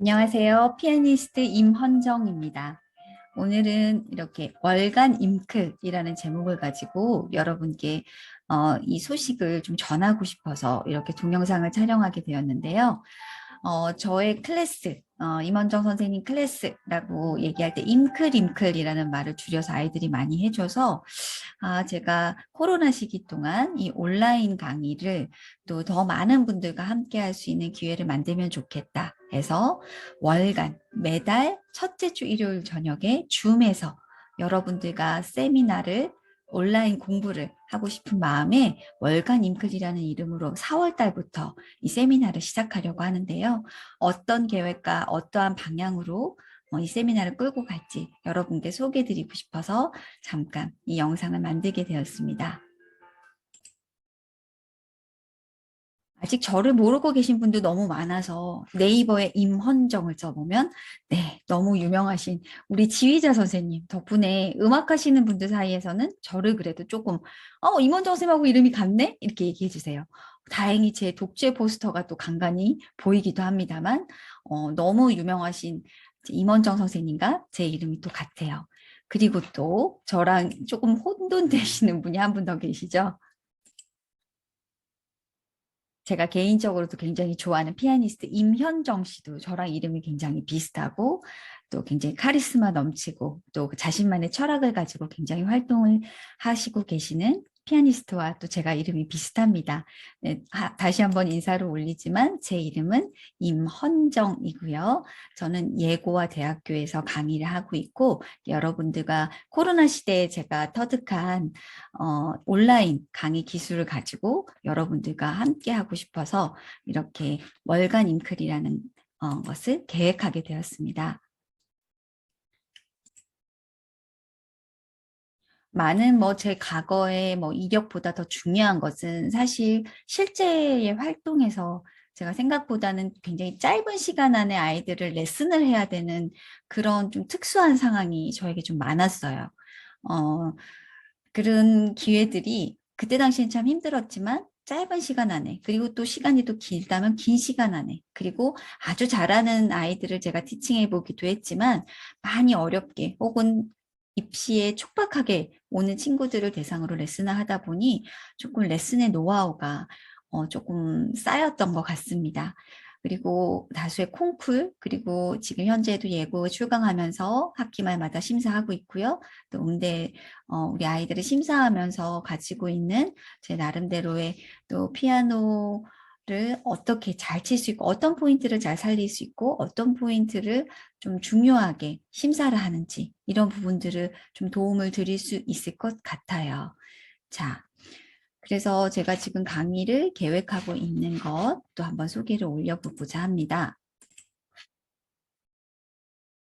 안녕하세요. 피아니스트 임헌정입니다. 오늘은 이렇게 월간 임클이라는 제목을 가지고 여러분께 어, 이 소식을 좀 전하고 싶어서 이렇게 동영상을 촬영하게 되었는데요. 어, 저의 클래스, 어, 임원정 선생님 클래스라고 얘기할 때 임클 임클이라는 말을 줄여서 아이들이 많이 해줘서 아, 제가 코로나 시기 동안 이 온라인 강의를 또 더 많은 분들과 함께 할 수 있는 기회를 만들면 좋겠다 해서 월간 매달 첫째 주 일요일 저녁에 줌에서 여러분들과 세미나를 온라인 공부를 하고 싶은 마음에 월간 임클이라는 이름으로 4월 달부터 이 세미나를 시작하려고 하는데요. 어떤 계획과 어떠한 방향으로 어, 이 세미나를 끌고 갈지 여러분께 소개해 드리고 싶어서 잠깐 이 영상을 만들게 되었습니다. 아직 저를 모르고 계신 분도 너무 많아서 네이버에 임헌정을 써보면 네 너무 유명하신 우리 지휘자 선생님 덕분에 음악하시는 분들 사이에서는 저를 그래도 조금 어 임헌정 선생님하고 이름이 같네 이렇게 얘기해 주세요. 다행히 제 독재 포스터가 또 간간히 보이기도 합니다만 어, 너무 유명하신 임원정 선생님과 제 이름이 또 같아요. 그리고 또 저랑 조금 혼돈되시는 분이 한 분 더 계시죠. 제가 개인적으로도 굉장히 좋아하는 피아니스트 임현정 씨도 저랑 이름이 굉장히 비슷하고 또 굉장히 카리스마 넘치고 또 자신만의 철학을 가지고 굉장히 활동을 하시고 계시는 피아니스트와 또 제가 이름이 비슷합니다. 네, 하, 다시 한번 인사를 올리지만 제 이름은 임헌정이고요. 저는 예고와 대학교에서 강의를 하고 있고 여러분들과 코로나 시대에 제가 터득한 어, 온라인 강의 기술을 가지고 여러분들과 함께 하고 싶어서 이렇게 월간 임클이라는 어, 것을 계획하게 되었습니다. 많은 뭐 제 과거의 뭐 이력보다 더 중요한 것은 사실 실제의 활동에서 제가 생각보다는 굉장히 짧은 시간 안에 아이들을 레슨을 해야 되는 그런 좀 특수한 상황이 저에게 좀 많았어요. 어, 그런 기회들이 그때 당시엔 참 힘들었지만 짧은 시간 안에 그리고 또 시간이 또 길다면 긴 시간 안에 그리고 아주 잘하는 아이들을 제가 티칭해 보기도 했지만 많이 어렵게 혹은 입시에 촉박하게 오는 친구들을 대상으로 레슨을 하다 보니 조금 레슨의 노하우가 어, 조금 쌓였던 것 같습니다. 그리고 다수의 콩쿨 그리고 지금 현재도 예고 출강하면서 학기 말마다 심사하고 있고요. 또 음대 어, 우리 아이들을 심사하면서 가지고 있는 제 나름대로의 또 피아노 를 어떻게 잘 칠 수 있고 어떤 포인트를 잘 살릴 수 있고 어떤 포인트를 좀 중요하게 심사를 하는지 이런 부분들을 좀 도움을 드릴 수 있을 것 같아요. 자, 그래서 제가 지금 강의를 계획하고 있는 것도 한번 소개를 올려보고자 합니다.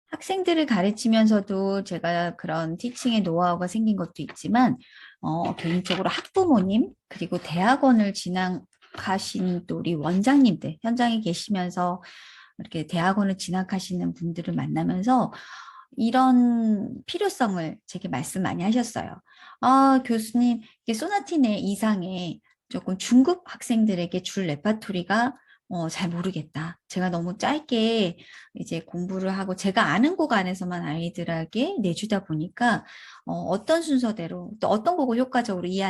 학생들을 가르치면서도 제가 그런 티칭의 노하우가 생긴 것도 있지만 어, 개인적으로 학부모님 그리고 대학원을 진학 가신 또 우리 원장님들 현장에 계시면서 이렇게 대학원을 진학하시는 분들을 만나면서 이런 필요성을 제게 말씀 많이 하셨어요. 아, 교수님, 이게 소나티네 이상의 조금 중급 학생들에게 줄 레파토리가 어, 잘 모르겠다. 제가 너무 짧게 이제 공부를 하고 제가 아는 곡 안에서만 아이들에게 내주다 보니까 어, 떤 순서대로 또 어떤 곡을 효과적으로 이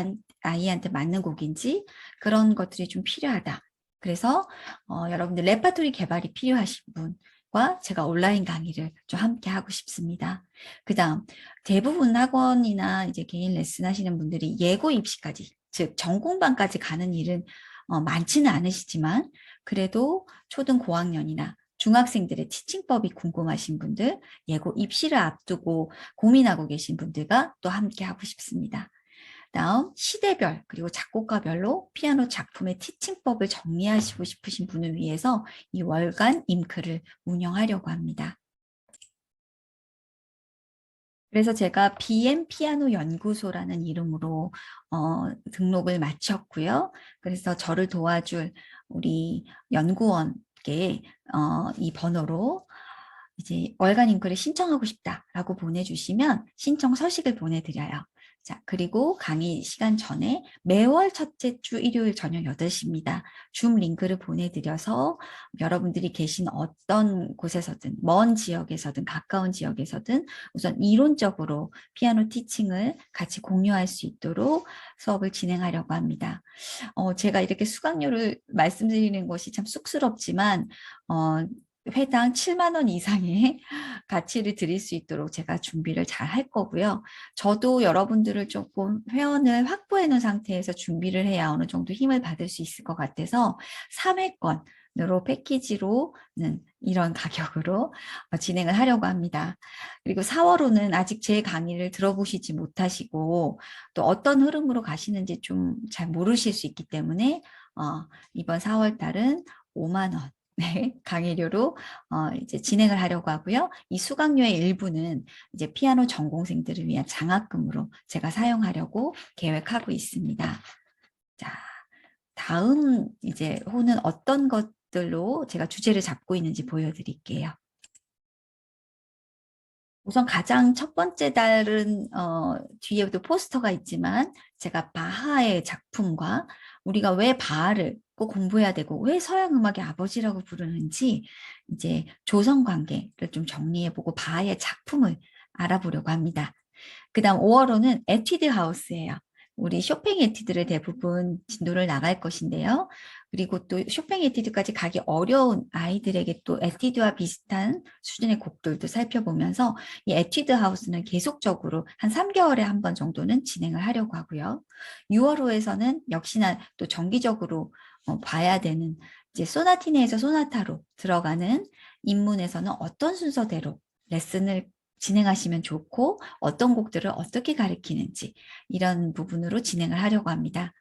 아이한테 맞는 곡인지 그런 것들이 좀 필요하다. 그래서 어, 여러분들 레파토리 개발이 필요하신 분과 제가 온라인 강의를 좀 함께 하고 싶습니다. 그 다음 대부분 학원이나 이제 개인 레슨 하시는 분들이 예고 입시까지 즉 전공반까지 가는 일은 어, 많지는 않으시지만 그래도 초등 고학년이나 중학생들의 티칭법이 궁금하신 분들, 예고 입시를 앞두고 고민하고 계신 분들과 또 함께 하고 싶습니다. 다음 시대별 그리고 작곡가별로 피아노 작품의 티칭법을 정리하시고 싶으신 분을 위해서 이 월간 임크를 운영하려고 합니다. 그래서 제가 BM 피아노 연구소라는 이름으로 어, 등록을 마쳤고요. 그래서 저를 도와줄 우리 연구원께 어, 이 번호로 이제 월간 잉크를 신청하고 싶다라고 보내주시면 신청 서식을 보내드려요. 자, 그리고 강의 시간 전에 매월 첫째 주 일요일 저녁 8시입니다. 줌 링크를 보내드려서 여러분들이 계신 어떤 곳에서든, 먼 지역에서든, 가까운 지역에서든 우선 이론적으로 피아노 티칭을 같이 공유할 수 있도록 수업을 진행하려고 합니다. 어, 제가 이렇게 수강료를 말씀드리는 것이 참 쑥스럽지만, 어, 회당 7만 원 이상의 가치를 드릴 수 있도록 제가 준비를 잘 할 거고요. 저도 여러분들을 조금 회원을 확보해 놓은 상태에서 준비를 해야 어느 정도 힘을 받을 수 있을 것 같아서 3회권 으로 패키지로는 이런 가격으로 어, 진행을 하려고 합니다. 그리고 4월호는 아직 제 강의를 들어보시지 못하시고 또 어떤 흐름으로 가시는지 좀 잘 모르실 수 있기 때문에 어, 이번 4월 달은 5만 원 네, 강의료로 어, 이제 진행을 하려고 하고요. 이 수강료의 일부는 이제 피아노 전공생들을 위한 장학금으로 제가 사용하려고 계획하고 있습니다. 자, 다음 이제 호는 어떤 것들로 제가 주제를 잡고 있는지 보여드릴게요. 우선 가장 첫 번째 달은 어, 뒤에도 포스터가 있지만 제가 바하의 작품과 우리가 왜 바하를 꼭 공부해야 되고 왜 서양 음악의 아버지라고 부르는지 이제 조성 관계를 좀 정리해보고 바하의 작품을 알아보려고 합니다. 그 다음 5월호는 에티드 하우스예요. 우리 쇼팽 에티드를 대부분 진도를 나갈 것인데요. 그리고 또 쇼팽 에티드까지 가기 어려운 아이들에게 또 에티드와 비슷한 수준의 곡들도 살펴보면서 이 에티드 하우스는 계속적으로 한 3개월에 한 번 정도는 진행을 하려고 하고요. 6월호에서는 역시나 또 정기적으로 어, 봐야 되는 이제 소나티네에서 소나타로 들어가는 입문에서는 어떤 순서대로 레슨을 진행하시면 좋고 어떤 곡들을 어떻게 가르치는지 이런 부분으로 진행을 하려고 합니다.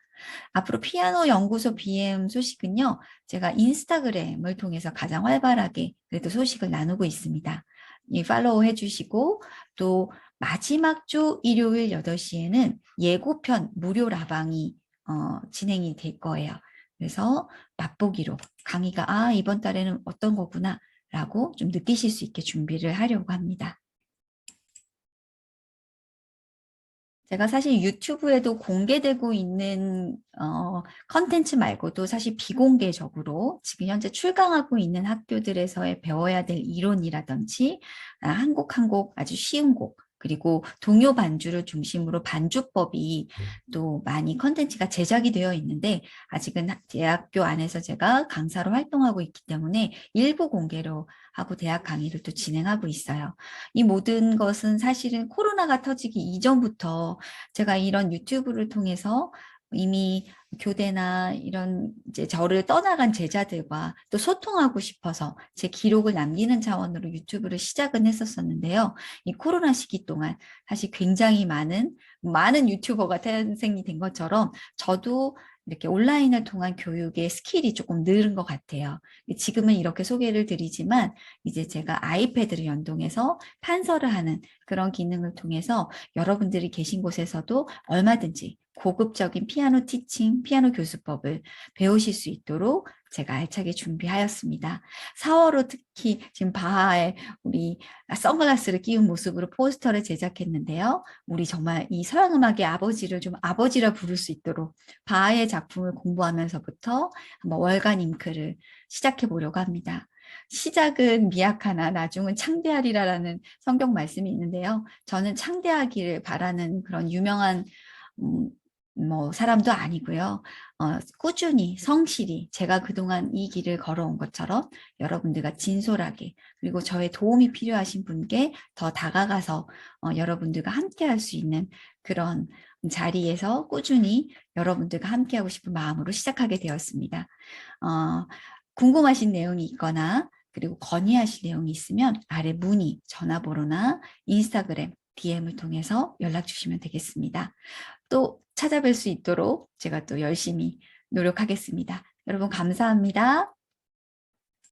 앞으로 피아노 연구소 BM 소식은요. 제가 인스타그램을 통해서 가장 활발하게 그래도 소식을 나누고 있습니다. 이 팔로우 해주시고 또 마지막 주 일요일 8시에는 예고편 무료 라방이 어, 진행이 될 거예요. 그래서 맛보기로 강의가 아 이번 달에는 어떤 거구나 라고 좀 느끼실 수 있게 준비를 하려고 합니다. 제가 사실 유튜브에도 공개되고 있는 어, 컨텐츠 말고도 사실 비공개적으로 지금 현재 출강하고 있는 학교들에서의 배워야 될 이론이라든지 아, 한곡 한 곡 아주 쉬운 곡 그리고 동요 반주를 중심으로 반주법이 또 많이 컨텐츠가 제작이 되어 있는데 아직은 대학교 안에서 제가 강사로 활동하고 있기 때문에 일부 공개로 하고 대학 강의를 또 진행하고 있어요. 이 모든 것은 사실은 코로나가 터지기 이전부터 제가 이런 유튜브를 통해서 이미 교대나 이런 이제 저를 떠나간 제자들과 또 소통하고 싶어서 제 기록을 남기는 차원으로 유튜브를 시작은 했었었는데요. 이 코로나 시기 동안 사실 굉장히 많은 많은 유튜버가 탄생이 된 것처럼 저도 이렇게 온라인을 통한 교육의 스킬이 조금 늘은 것 같아요. 지금은 이렇게 소개를 드리지만 이제 제가 아이패드를 연동해서 판서를 하는 그런 기능을 통해서 여러분들이 계신 곳에서도 얼마든지 고급적인 피아노 티칭, 피아노 교수법을 배우실 수 있도록 제가 알차게 준비하였습니다. 4월호 특히 지금 바하에 우리 선글라스를 끼운 모습으로 포스터를 제작했는데요. 우리 정말 이 서양음악의 아버지를 좀 아버지라 부를 수 있도록 바하의 작품을 공부하면서부터 한번 월간 잉크를 시작해 보려고 합니다. 시작은 미약하나 나중은 창대하리라라는 성경 말씀이 있는데요. 저는 창대하기를 바라는 그런 유명한 음, 뭐 사람도 아니고요. 어, 꾸준히 성실히 제가 그동안 이 길을 걸어온 것처럼 여러분들과 진솔하게 그리고 저의 도움이 필요하신 분께 더 다가가서 어, 여러분들과 함께 할 수 있는 그런 자리에서 꾸준히 여러분들과 함께 하고 싶은 마음으로 시작하게 되었습니다. 어, 궁금하신 내용이 있거나 그리고 건의하실 내용이 있으면 아래 문의, 전화번호나 인스타그램, DM을 통해서 연락 주시면 되겠습니다. 또 찾아뵐 수 있도록 제가 또 열심히 노력하겠습니다. 여러분 감사합니다.